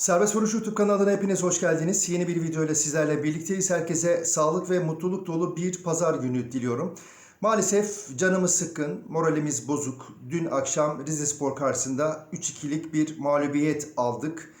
Serbest Vuruş YouTube kanalına hepiniz hoş geldiniz. Yeni bir video ile sizlerle birlikteyiz. Herkese sağlık ve mutluluk dolu bir pazar günü diliyorum. Maalesef canımız sıkkın, moralimiz bozuk. Dün akşam Rize Spor karşısında 3-2'lik bir mağlubiyet aldık.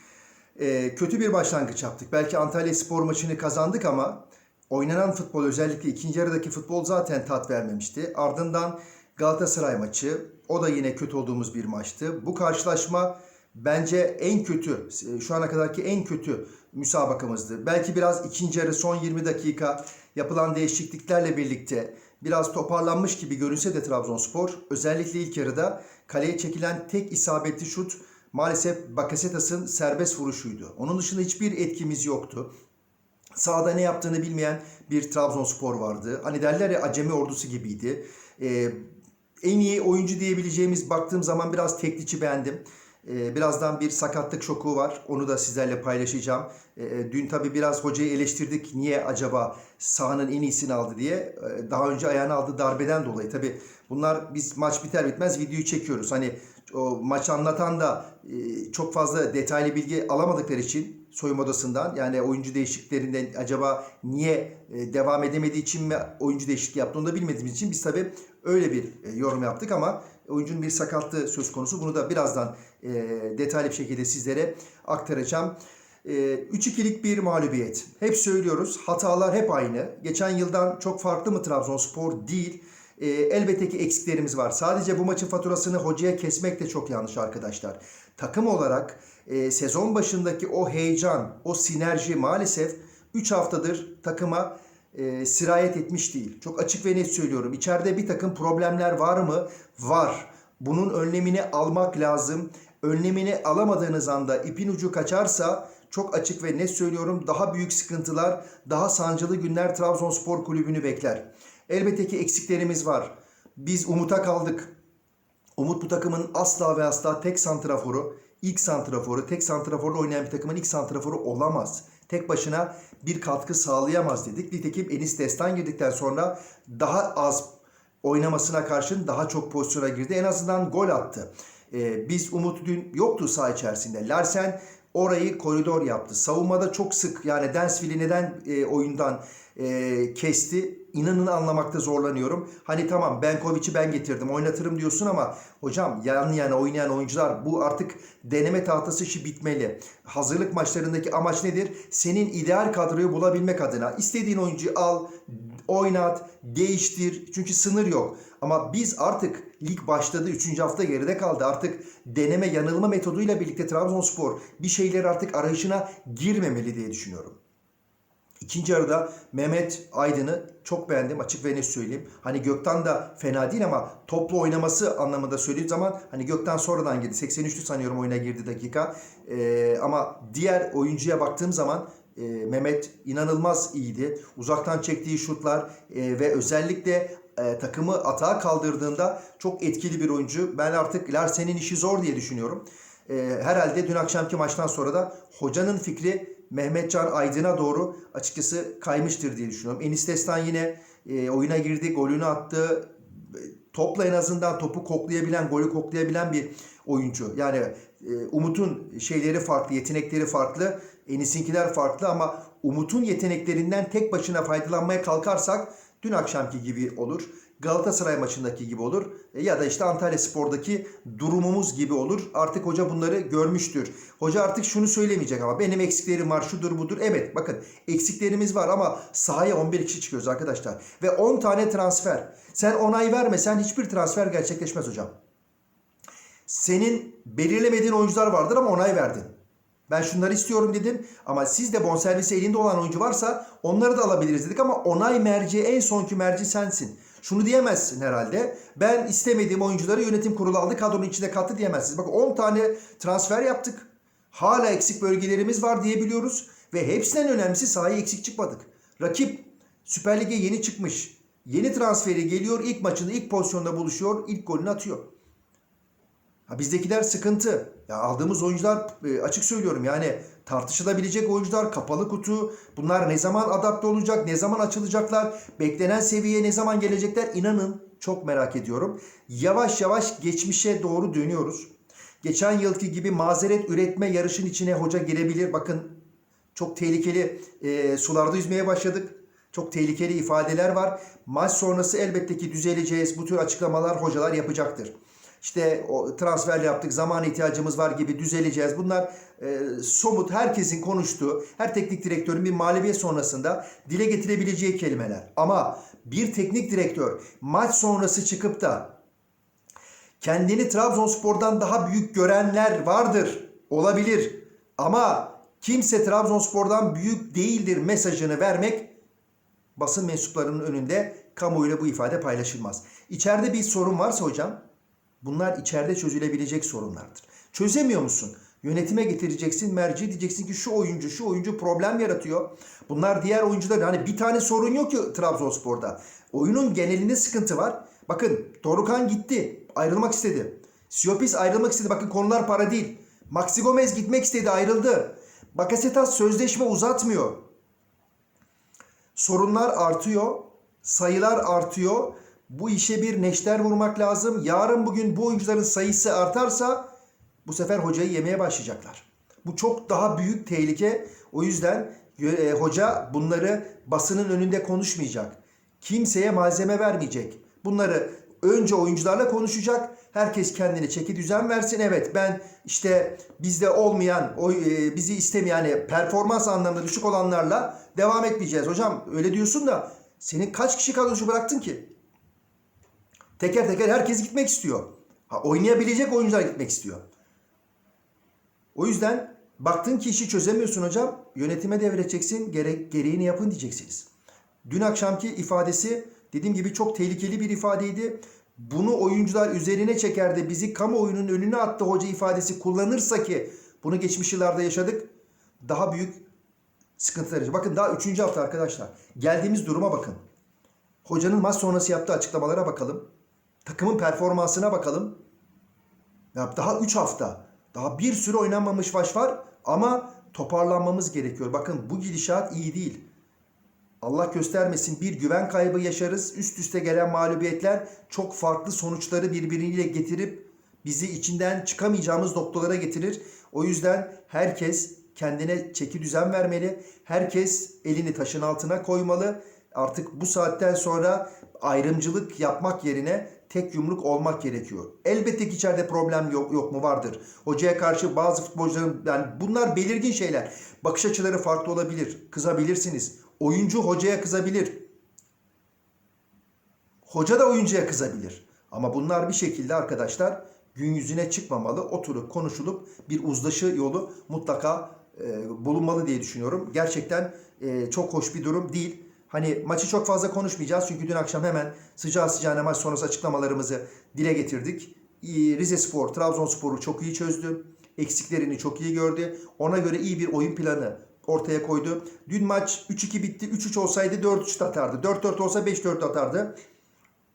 Ee, kötü bir başlangıç yaptık. Belki Antalya Spor maçını kazandık ama oynanan futbol özellikle ikinci yarıdaki futbol zaten tat vermemişti. Ardından Galatasaray maçı, o da yine kötü olduğumuz bir maçtı. Bu karşılaşma bence en kötü, şu ana kadarki en kötü müsabakamızdı. Belki biraz ikinci yarı son 20 dakika yapılan değişikliklerle birlikte biraz toparlanmış gibi görünse de Trabzonspor özellikle ilk yarıda kaleye çekilen tek isabetli şut maalesef Bakasetas'ın serbest vuruşuydu. Onun dışında hiçbir etkimiz yoktu. Sahada ne yaptığını bilmeyen bir Trabzonspor vardı. Hani derler ya acemi ordusu gibiydi. Ee, en iyi oyuncu diyebileceğimiz baktığım zaman biraz tekliçi beğendim. Ee, birazdan bir sakatlık şoku var. Onu da sizlerle paylaşacağım. Ee, dün tabii biraz hocayı eleştirdik. Niye acaba sahanın en iyisini aldı diye. Ee, daha önce ayağına aldığı darbeden dolayı. Tabii bunlar biz maç biter bitmez videoyu çekiyoruz. Hani o maçı anlatan da e, çok fazla detaylı bilgi alamadıkları için soyunma odasından yani oyuncu değişikliklerinden acaba niye e, devam edemediği için mi oyuncu değişikliği yaptı onu da bilmediğimiz için biz tabii öyle bir e, yorum yaptık ama oyuncunun bir sakatlığı söz konusu. Bunu da birazdan e, detaylı bir şekilde sizlere aktaracağım. E, 3-2'lik bir mağlubiyet. Hep söylüyoruz hatalar hep aynı. Geçen yıldan çok farklı mı Trabzonspor? Değil. E, elbette ki eksiklerimiz var. Sadece bu maçın faturasını hocaya kesmek de çok yanlış arkadaşlar. Takım olarak e, sezon başındaki o heyecan, o sinerji maalesef 3 haftadır takıma e, sirayet etmiş değil. Çok açık ve net söylüyorum. İçeride bir takım problemler var mı? Var. Bunun önlemini almak lazım. Önlemini alamadığınız anda ipin ucu kaçarsa çok açık ve net söylüyorum daha büyük sıkıntılar, daha sancılı günler Trabzonspor Kulübü'nü bekler. Elbette ki eksiklerimiz var. Biz umuta kaldık. Umut bu takımın asla ve asla tek santraforu, ilk santraforu, tek santraforla oynayan bir takımın ilk santraforu olamaz. Tek başına bir katkı sağlayamaz dedik. Nitekim Enis Destan girdikten sonra daha az oynamasına karşın daha çok pozisyona girdi. En azından gol attı. Ee, biz Umut dün yoktu saha içerisinde. Larsen orayı koridor yaptı. Savunmada çok sık yani Densville'i neden e, oyundan e, kesti inanın anlamakta zorlanıyorum. Hani tamam Benkovic'i ben getirdim oynatırım diyorsun ama hocam yan yana oynayan oyuncular bu artık deneme tahtası işi bitmeli. Hazırlık maçlarındaki amaç nedir? Senin ideal kadroyu bulabilmek adına istediğin oyuncuyu al, oynat, değiştir. Çünkü sınır yok. Ama biz artık lig başladı. 3. hafta geride kaldı. Artık deneme yanılma metoduyla birlikte Trabzonspor bir şeyler artık arayışına girmemeli diye düşünüyorum. İkinci yarıda Mehmet Aydın'ı çok beğendim açık ve net söyleyeyim. Hani Gökten da fena değil ama toplu oynaması anlamında söylediğim zaman hani Gökten sonradan girdi. 83'lü sanıyorum oyuna girdi dakika. Ee, ama diğer oyuncuya baktığım zaman e, Mehmet inanılmaz iyiydi. Uzaktan çektiği şutlar e, ve özellikle e, takımı atağa kaldırdığında çok etkili bir oyuncu. Ben artık Larsen'in işi zor diye düşünüyorum. E, herhalde dün akşamki maçtan sonra da hocanın fikri Mehmetcan Aydın'a doğru açıkçası kaymıştır diye düşünüyorum. Enis Destan yine e, oyuna girdi, golünü attı. Topla en azından topu koklayabilen, golü koklayabilen bir oyuncu. Yani e, Umut'un şeyleri farklı, yetenekleri farklı. Enis'inkiler farklı ama Umut'un yeteneklerinden tek başına faydalanmaya kalkarsak dün akşamki gibi olur. Galatasaray maçındaki gibi olur. E, ya da işte Antalya Spor'daki durumumuz gibi olur. Artık hoca bunları görmüştür. Hoca artık şunu söylemeyecek ama benim eksiklerim var şudur budur. Evet bakın eksiklerimiz var ama sahaya 11 kişi çıkıyoruz arkadaşlar. Ve 10 tane transfer. Sen onay vermesen hiçbir transfer gerçekleşmez hocam. Senin belirlemediğin oyuncular vardır ama onay verdin. Ben şunları istiyorum dedin ama siz de bonservisi elinde olan oyuncu varsa onları da alabiliriz dedik ama onay merci en sonki merci sensin. Şunu diyemezsin herhalde. Ben istemediğim oyuncuları yönetim kurulu aldı kadronun içine kattı diyemezsiniz. Bak 10 tane transfer yaptık. Hala eksik bölgelerimiz var diyebiliyoruz. Ve hepsinden önemlisi sahaya eksik çıkmadık. Rakip Süper Lig'e yeni çıkmış. Yeni transferi geliyor ilk maçında ilk pozisyonda buluşuyor ilk golünü atıyor. Ha bizdekiler sıkıntı. Ya aldığımız oyuncular e, açık söylüyorum yani tartışılabilecek oyuncular kapalı kutu. Bunlar ne zaman adapte olacak, ne zaman açılacaklar, beklenen seviyeye ne zaman gelecekler inanın çok merak ediyorum. Yavaş yavaş geçmişe doğru dönüyoruz. Geçen yılki gibi mazeret üretme yarışın içine hoca girebilir. Bakın çok tehlikeli e, sularda yüzmeye başladık. Çok tehlikeli ifadeler var. Maç sonrası elbette ki düzeleceğiz. Bu tür açıklamalar hocalar yapacaktır. İşte o transfer yaptık, zaman ihtiyacımız var gibi düzeleceğiz. Bunlar e, somut herkesin konuştuğu, her teknik direktörün bir mağlubiyet sonrasında dile getirebileceği kelimeler. Ama bir teknik direktör maç sonrası çıkıp da kendini Trabzonspor'dan daha büyük görenler vardır. Olabilir. Ama kimse Trabzonspor'dan büyük değildir mesajını vermek basın mensuplarının önünde kamuoyuyla bu ifade paylaşılmaz. İçeride bir sorun varsa hocam bunlar içeride çözülebilecek sorunlardır. Çözemiyor musun? Yönetime getireceksin, merci diyeceksin ki şu oyuncu, şu oyuncu problem yaratıyor. Bunlar diğer oyuncular hani bir tane sorun yok ki Trabzonspor'da. Oyunun genelinde sıkıntı var. Bakın Dorukan gitti, ayrılmak istedi. Siopis ayrılmak istedi. Bakın konular para değil. Maxi Gomez gitmek istedi, ayrıldı. Bakasetas sözleşme uzatmıyor. Sorunlar artıyor, sayılar artıyor. Bu işe bir neşter vurmak lazım. Yarın bugün bu oyuncuların sayısı artarsa bu sefer hocayı yemeye başlayacaklar. Bu çok daha büyük tehlike. O yüzden e, hoca bunları basının önünde konuşmayacak. Kimseye malzeme vermeyecek. Bunları önce oyuncularla konuşacak. Herkes kendine çeki düzen versin. Evet ben işte bizde olmayan, o, e, bizi istemeyen yani performans anlamında düşük olanlarla devam etmeyeceğiz. Hocam öyle diyorsun da senin kaç kişi kadrosu bıraktın ki? Teker teker herkes gitmek istiyor. Ha, oynayabilecek oyuncular gitmek istiyor. O yüzden baktın ki işi çözemiyorsun hocam. Yönetime devredeceksin. Gerek, gereğini yapın diyeceksiniz. Dün akşamki ifadesi dediğim gibi çok tehlikeli bir ifadeydi. Bunu oyuncular üzerine çeker de bizi kamuoyunun önüne attı hoca ifadesi kullanırsa ki bunu geçmiş yıllarda yaşadık. Daha büyük sıkıntılar yaşayacak. Bakın daha 3. hafta arkadaşlar. Geldiğimiz duruma bakın. Hocanın maç sonrası yaptığı açıklamalara bakalım. Takımın performansına bakalım. Ya daha 3 hafta. Daha bir sürü oynanmamış maç var ama toparlanmamız gerekiyor. Bakın bu gidişat iyi değil. Allah göstermesin bir güven kaybı yaşarız. Üst üste gelen mağlubiyetler çok farklı sonuçları birbiriyle getirip bizi içinden çıkamayacağımız noktalara getirir. O yüzden herkes kendine çeki düzen vermeli. Herkes elini taşın altına koymalı. Artık bu saatten sonra ayrımcılık yapmak yerine tek yumruk olmak gerekiyor. Elbette ki içeride problem yok, yok mu vardır. Hocaya karşı bazı futbolcuların yani bunlar belirgin şeyler. Bakış açıları farklı olabilir. Kızabilirsiniz. Oyuncu hocaya kızabilir. Hoca da oyuncuya kızabilir. Ama bunlar bir şekilde arkadaşlar gün yüzüne çıkmamalı. Oturup konuşulup bir uzlaşı yolu mutlaka e, bulunmalı diye düşünüyorum. Gerçekten e, çok hoş bir durum değil. Hani maçı çok fazla konuşmayacağız çünkü dün akşam hemen sıcağı sıcağına maç sonrası açıklamalarımızı dile getirdik. Rize Spor, Trabzonspor'u çok iyi çözdü. Eksiklerini çok iyi gördü. Ona göre iyi bir oyun planı ortaya koydu. Dün maç 3-2 bitti. 3-3 olsaydı 4-3 atardı. 4-4 olsa 5-4 atardı.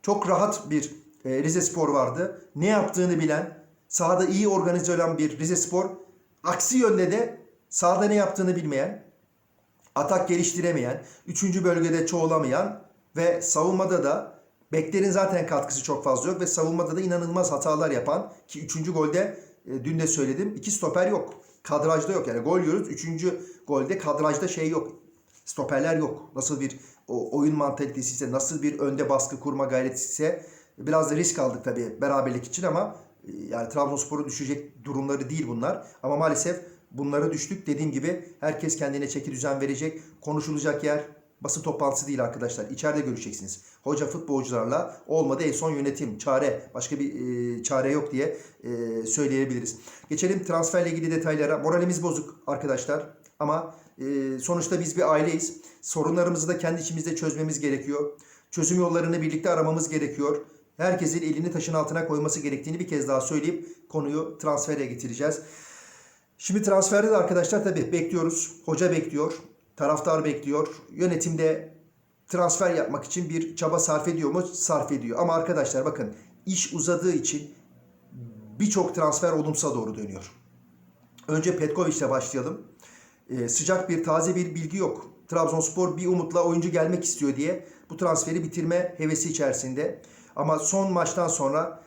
Çok rahat bir e, Rize Spor vardı. Ne yaptığını bilen, sahada iyi organize olan bir Rize Spor. Aksi yönde de sahada ne yaptığını bilmeyen, atak geliştiremeyen, 3. bölgede çoğulamayan ve savunmada da beklerin zaten katkısı çok fazla yok ve savunmada da inanılmaz hatalar yapan ki 3. golde e, dün de söyledim iki stoper yok. Kadrajda yok yani gol yiyoruz 3. golde kadrajda şey yok. Stoperler yok. Nasıl bir o, oyun mantalitesi ise nasıl bir önde baskı kurma gayreti ise biraz da risk aldık tabii beraberlik için ama e, yani Trabzonspor'u düşecek durumları değil bunlar. Ama maalesef bunlara düştük. Dediğim gibi herkes kendine çeki düzen verecek. Konuşulacak yer basın toplantısı değil arkadaşlar. İçeride görüşeceksiniz. Hoca futbolcularla olmadı en son yönetim, çare, başka bir e, çare yok diye e, söyleyebiliriz. Geçelim transferle ilgili detaylara. Moralimiz bozuk arkadaşlar. Ama e, sonuçta biz bir aileyiz. Sorunlarımızı da kendi içimizde çözmemiz gerekiyor. Çözüm yollarını birlikte aramamız gerekiyor. Herkesin elini taşın altına koyması gerektiğini bir kez daha söyleyip konuyu transfere getireceğiz. Şimdi transferde de arkadaşlar tabii bekliyoruz. Hoca bekliyor. Taraftar bekliyor. Yönetimde transfer yapmak için bir çaba sarf ediyor mu? Sarf ediyor. Ama arkadaşlar bakın iş uzadığı için birçok transfer olumsuz doğru dönüyor. Önce Petkovic'le başlayalım. Ee, sıcak bir taze bir bilgi yok. Trabzonspor bir umutla oyuncu gelmek istiyor diye bu transferi bitirme hevesi içerisinde. Ama son maçtan sonra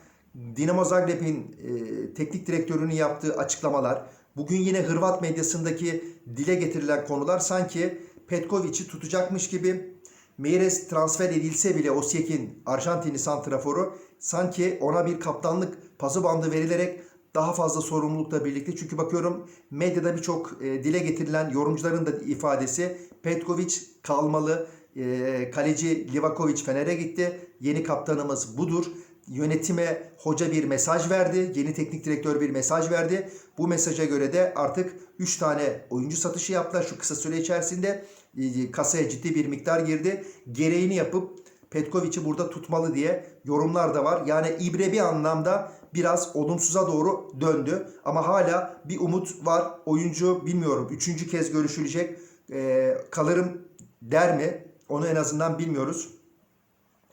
Dinamo Zagreb'in e, teknik direktörünün yaptığı açıklamalar, bugün yine Hırvat medyasındaki dile getirilen konular sanki Petkovic'i tutacakmış gibi Meires transfer edilse bile Osyek'in Arjantinli santraforu sanki ona bir kaptanlık pası bandı verilerek daha fazla sorumlulukla birlikte. Çünkü bakıyorum medyada birçok e, dile getirilen yorumcuların da ifadesi Petkovic kalmalı. E, kaleci Livakovic Fener'e gitti. Yeni kaptanımız budur. Yönetime hoca bir mesaj verdi. Yeni teknik direktör bir mesaj verdi. Bu mesaja göre de artık 3 tane oyuncu satışı yaptılar şu kısa süre içerisinde. E, kasaya ciddi bir miktar girdi. Gereğini yapıp Petkovic'i burada tutmalı diye yorumlar da var. Yani İbre bir anlamda biraz olumsuza doğru döndü. Ama hala bir umut var. Oyuncu bilmiyorum. Üçüncü kez görüşülecek. Ee, kalırım der mi? Onu en azından bilmiyoruz.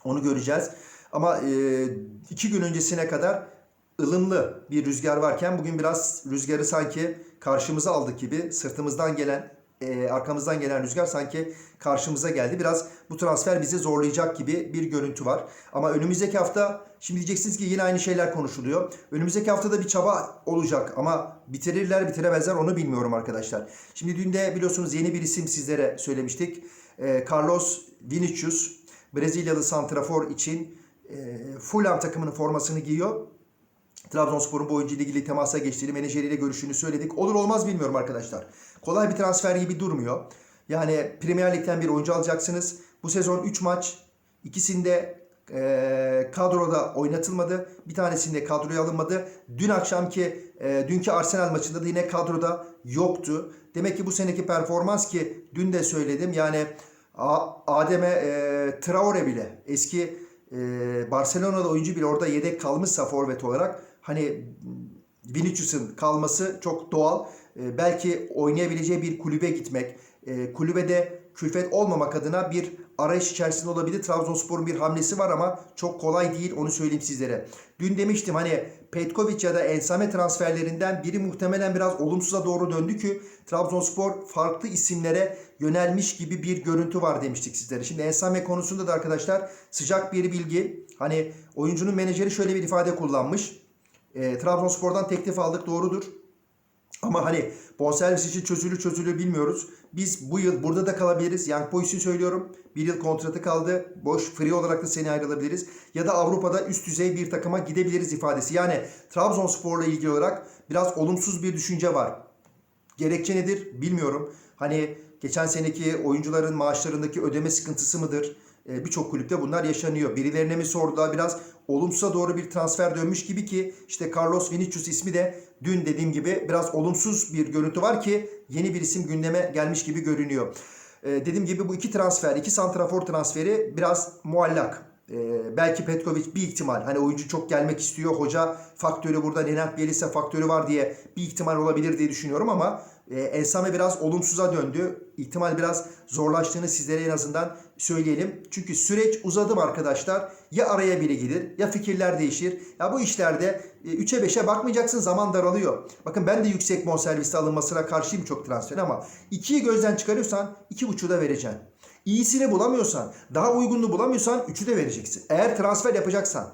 Onu göreceğiz. Ama iki gün öncesine kadar ılımlı bir rüzgar varken bugün biraz rüzgarı sanki karşımıza aldık gibi sırtımızdan gelen arkamızdan gelen rüzgar sanki karşımıza geldi. Biraz bu transfer bizi zorlayacak gibi bir görüntü var. Ama önümüzdeki hafta şimdi diyeceksiniz ki yine aynı şeyler konuşuluyor. Önümüzdeki haftada bir çaba olacak ama bitirirler bitiremezler onu bilmiyorum arkadaşlar. Şimdi dün de biliyorsunuz yeni bir isim sizlere söylemiştik. Carlos Vinicius Brezilyalı santrafor için Fulham takımının formasını giyiyor. Trabzonspor'un bu oyuncu ile ilgili temasa geçtiğini, menajeriyle görüştüğünü söyledik. Olur olmaz bilmiyorum arkadaşlar. Kolay bir transfer gibi durmuyor. Yani Premier Lig'den bir oyuncu alacaksınız. Bu sezon 3 maç, ikisinde e, kadroda oynatılmadı. Bir tanesinde kadroya alınmadı. Dün akşamki, e, dünkü Arsenal maçında da yine kadroda yoktu. Demek ki bu seneki performans ki dün de söyledim. Yani Adem'e e, Traore bile eski e, Barcelona'da oyuncu bile orada yedek kalmışsa forvet olarak hani Vinicius'un kalması çok doğal. E, belki oynayabileceği bir kulübe gitmek, e, kulübede külfet olmamak adına bir arayış içerisinde olabilir. Trabzonspor'un bir hamlesi var ama çok kolay değil onu söyleyeyim sizlere. Dün demiştim hani Petkovic ya da Ensame transferlerinden biri muhtemelen biraz olumsuza doğru döndü ki Trabzonspor farklı isimlere yönelmiş gibi bir görüntü var demiştik sizlere. Şimdi Ensame konusunda da arkadaşlar sıcak bir bilgi. Hani oyuncunun menajeri şöyle bir ifade kullanmış. E, Trabzonspor'dan teklif aldık doğrudur. Ama hani bonservis için çözülü çözülü bilmiyoruz. Biz bu yıl burada da kalabiliriz. Young Boys'u söylüyorum. Bir yıl kontratı kaldı. Boş free olarak da seni ayrılabiliriz. Ya da Avrupa'da üst düzey bir takıma gidebiliriz ifadesi. Yani Trabzonspor'la ilgili olarak biraz olumsuz bir düşünce var. Gerekçe nedir bilmiyorum. Hani geçen seneki oyuncuların maaşlarındaki ödeme sıkıntısı mıdır? Ee, Birçok kulüpte bunlar yaşanıyor. Birilerine mi sordular biraz olumsuza doğru bir transfer dönmüş gibi ki işte Carlos Vinicius ismi de dün dediğim gibi biraz olumsuz bir görüntü var ki yeni bir isim gündeme gelmiş gibi görünüyor. Ee, dediğim gibi bu iki transfer, iki santrafor transferi biraz muallak. Ee, belki Petkovic bir ihtimal. Hani oyuncu çok gelmek istiyor. Hoca faktörü burada Nenad Bielisa faktörü var diye bir ihtimal olabilir diye düşünüyorum ama e, Ensame biraz olumsuza döndü. İhtimal biraz zorlaştığını sizlere en azından söyleyelim. Çünkü süreç uzadı mı arkadaşlar? Ya araya biri gelir ya fikirler değişir. Ya bu işlerde e, 3'e 5'e bakmayacaksın zaman daralıyor. Bakın ben de yüksek bonserviste alınmasına karşıyım çok transfer ama 2'yi gözden çıkarıyorsan 2.5'u da vereceksin. İyisini bulamıyorsan, daha uygununu bulamıyorsan 3'ü de vereceksin. Eğer transfer yapacaksan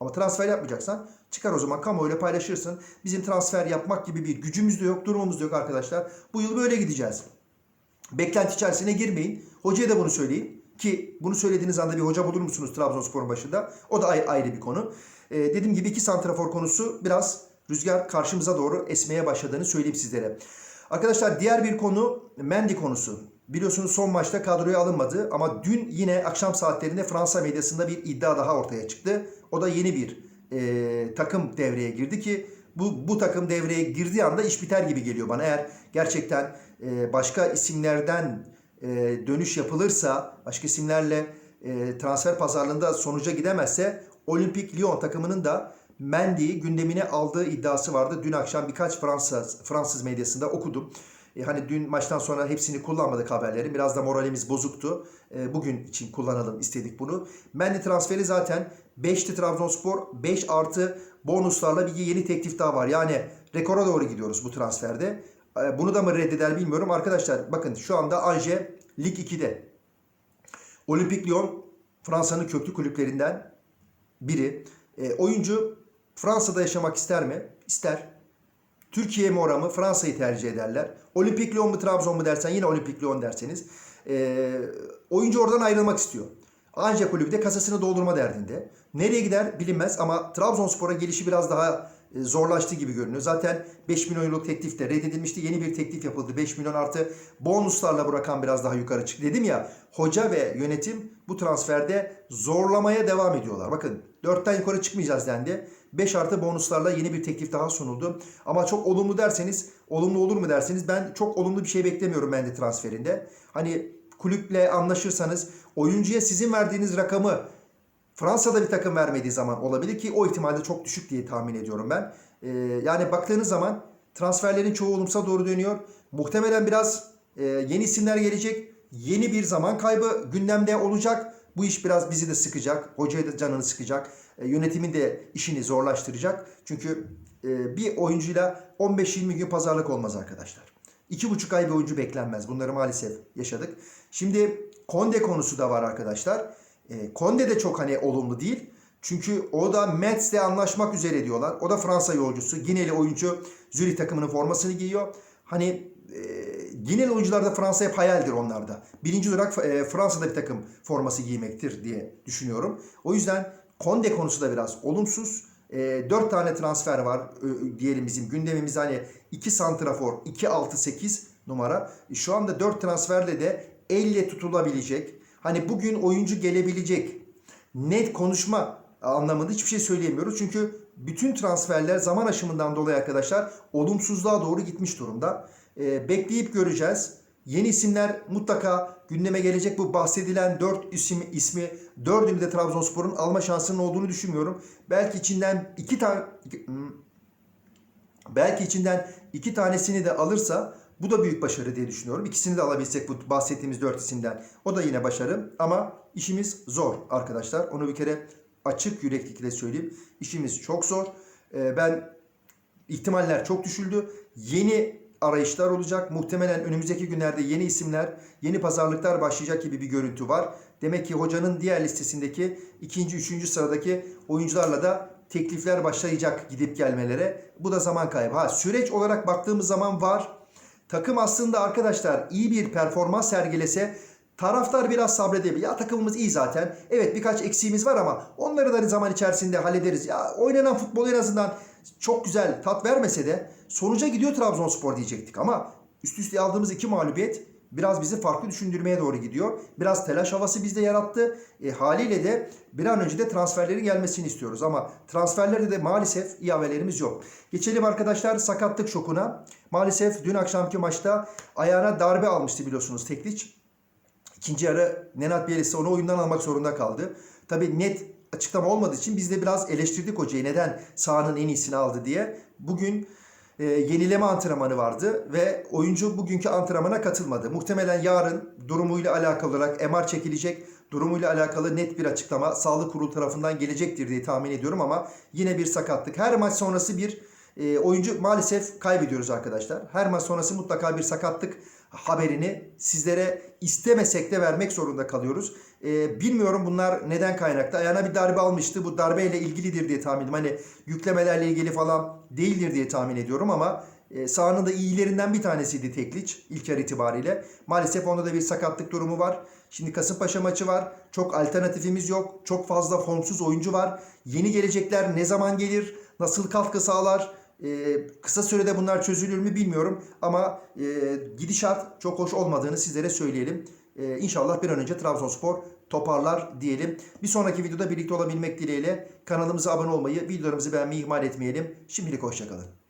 ama transfer yapmayacaksan çıkar o zaman kamuoyuyla paylaşırsın. Bizim transfer yapmak gibi bir gücümüz de yok, durumumuz da yok arkadaşlar. Bu yıl böyle gideceğiz. Beklenti içerisine girmeyin. Hocaya da bunu söyleyin. Ki bunu söylediğiniz anda bir hoca bulur musunuz Trabzonspor'un başında? O da ayrı bir konu. Ee, dediğim gibi iki santrafor konusu biraz rüzgar karşımıza doğru esmeye başladığını söyleyeyim sizlere. Arkadaşlar diğer bir konu Mendy konusu. Biliyorsunuz son maçta kadroya alınmadı ama dün yine akşam saatlerinde Fransa medyasında bir iddia daha ortaya çıktı. O da yeni bir e, takım devreye girdi ki bu, bu takım devreye girdiği anda iş biter gibi geliyor bana. Eğer gerçekten e, başka isimlerden e, dönüş yapılırsa, başka isimlerle e, transfer pazarlığında sonuca gidemezse Olimpik Lyon takımının da Mendy'yi gündemine aldığı iddiası vardı. Dün akşam birkaç Fransız, Fransız medyasında okudum. E, hani dün maçtan sonra hepsini kullanmadık haberleri. Biraz da moralimiz bozuktu. E, bugün için kullanalım istedik bunu. Mendy transferi zaten 5'ti Trabzonspor. 5 artı bonuslarla bir yeni teklif daha var. Yani rekora doğru gidiyoruz bu transferde. E, bunu da mı reddeder bilmiyorum. Arkadaşlar bakın şu anda Anje Lig 2'de. Olimpik Lyon Fransa'nın köklü kulüplerinden biri. E, oyuncu Fransa'da yaşamak ister mi? İster. Türkiye mi oramı? Fransa'yı tercih ederler. Olimpik Lyon mu Trabzon mu dersen yine Olimpik Lyon derseniz. Ee, oyuncu oradan ayrılmak istiyor. Ancak kulübü de kasasını doldurma derdinde. Nereye gider bilinmez ama Trabzonspor'a gelişi biraz daha e, zorlaştı gibi görünüyor. Zaten 5 milyon euroluk teklif de reddedilmişti. Yeni bir teklif yapıldı. 5 milyon artı bonuslarla bu rakam biraz daha yukarı çıktı. Dedim ya hoca ve yönetim bu transferde zorlamaya devam ediyorlar. Bakın 4'ten yukarı çıkmayacağız dendi. 5 artı bonuslarla yeni bir teklif daha sunuldu. Ama çok olumlu derseniz, olumlu olur mu derseniz ben çok olumlu bir şey beklemiyorum ben de transferinde. Hani kulüple anlaşırsanız oyuncuya sizin verdiğiniz rakamı Fransa'da bir takım vermediği zaman olabilir ki o ihtimalde çok düşük diye tahmin ediyorum ben. Ee, yani baktığınız zaman transferlerin çoğu olumsuz doğru dönüyor. Muhtemelen biraz e, yeni isimler gelecek. Yeni bir zaman kaybı gündemde olacak. Bu iş biraz bizi de sıkacak. Hocaya da canını sıkacak. E, yönetimin de işini zorlaştıracak. Çünkü e, bir oyuncuyla 15-20 gün pazarlık olmaz arkadaşlar. 2,5 ay bir oyuncu beklenmez. Bunları maalesef yaşadık. Şimdi Konde konusu da var arkadaşlar. E, Konde de çok hani olumlu değil. Çünkü o da Mets'le anlaşmak üzere diyorlar. O da Fransa yolcusu. Gineli oyuncu Zürich takımının formasını giyiyor. Hani e, Gineli oyuncular da Fransa hep hayaldir onlarda. Birinci olarak e, Fransa'da bir takım forması giymektir diye düşünüyorum. O yüzden Konde konusu da biraz olumsuz. E, 4 tane transfer var e, diyelim bizim gündemimizde hani 2 santrafor, 2 6 8 numara. E, şu anda 4 transferle de elle tutulabilecek. Hani bugün oyuncu gelebilecek. Net konuşma anlamında hiçbir şey söyleyemiyoruz. Çünkü bütün transferler zaman aşımından dolayı arkadaşlar olumsuzluğa doğru gitmiş durumda. E, bekleyip göreceğiz. Yeni isimler mutlaka gündeme gelecek. Bu bahsedilen 4 isim ismi 4'ünü de Trabzonspor'un alma şansının olduğunu düşünmüyorum. Belki içinden 2 tane hmm, belki içinden 2 tanesini de alırsa bu da büyük başarı diye düşünüyorum. İkisini de alabilsek bu bahsettiğimiz 4 isimden. O da yine başarı ama işimiz zor arkadaşlar. Onu bir kere açık yüreklilikle söyleyeyim. İşimiz çok zor. Ee, ben ihtimaller çok düşüldü. Yeni arayışlar olacak. Muhtemelen önümüzdeki günlerde yeni isimler, yeni pazarlıklar başlayacak gibi bir görüntü var. Demek ki hocanın diğer listesindeki ikinci, üçüncü sıradaki oyuncularla da teklifler başlayacak gidip gelmelere. Bu da zaman kaybı. Ha süreç olarak baktığımız zaman var. Takım aslında arkadaşlar iyi bir performans sergilese taraftar biraz sabredebilir. Ya takımımız iyi zaten. Evet birkaç eksiğimiz var ama onları da zaman içerisinde hallederiz. Ya oynanan futbol en azından çok güzel tat vermese de sonuca gidiyor Trabzonspor diyecektik ama üst üste aldığımız iki mağlubiyet biraz bizi farklı düşündürmeye doğru gidiyor. Biraz telaş havası bizde yarattı. E, haliyle de bir an önce de transferlerin gelmesini istiyoruz ama transferlerde de maalesef iyi haberlerimiz yok. Geçelim arkadaşlar sakatlık şokuna. Maalesef dün akşamki maçta ayağına darbe almıştı biliyorsunuz Tekliç. İkinci yarı Nenat Bielitsa onu oyundan almak zorunda kaldı. Tabi net açıklama olmadığı için biz de biraz eleştirdik hocayı. Neden sahanın en iyisini aldı diye. Bugün e, yenileme antrenmanı vardı ve oyuncu bugünkü antrenmana katılmadı. Muhtemelen yarın durumuyla alakalı olarak MR çekilecek. Durumuyla alakalı net bir açıklama sağlık kurulu tarafından gelecektir diye tahmin ediyorum ama yine bir sakatlık. Her maç sonrası bir e, oyuncu maalesef kaybediyoruz arkadaşlar. Her maç sonrası mutlaka bir sakatlık haberini sizlere istemesek de vermek zorunda kalıyoruz. Ee, bilmiyorum bunlar neden kaynaklı. Ayağına bir darbe almıştı. Bu darbeyle ilgilidir diye tahmin ediyorum. Hani yüklemelerle ilgili falan değildir diye tahmin ediyorum ama e, sahanın da iyilerinden bir tanesiydi Tekliç ilk yarı itibariyle. Maalesef onda da bir sakatlık durumu var. Şimdi Kasımpaşa maçı var. Çok alternatifimiz yok. Çok fazla formsuz oyuncu var. Yeni gelecekler ne zaman gelir? Nasıl katkı sağlar? Ee, kısa sürede bunlar çözülür mü bilmiyorum ama e, gidişat çok hoş olmadığını sizlere söyleyelim. Ee, inşallah bir an önce Trabzonspor toparlar diyelim. Bir sonraki videoda birlikte olabilmek dileğiyle kanalımıza abone olmayı, videolarımızı beğenmeyi ihmal etmeyelim. Şimdilik hoşçakalın.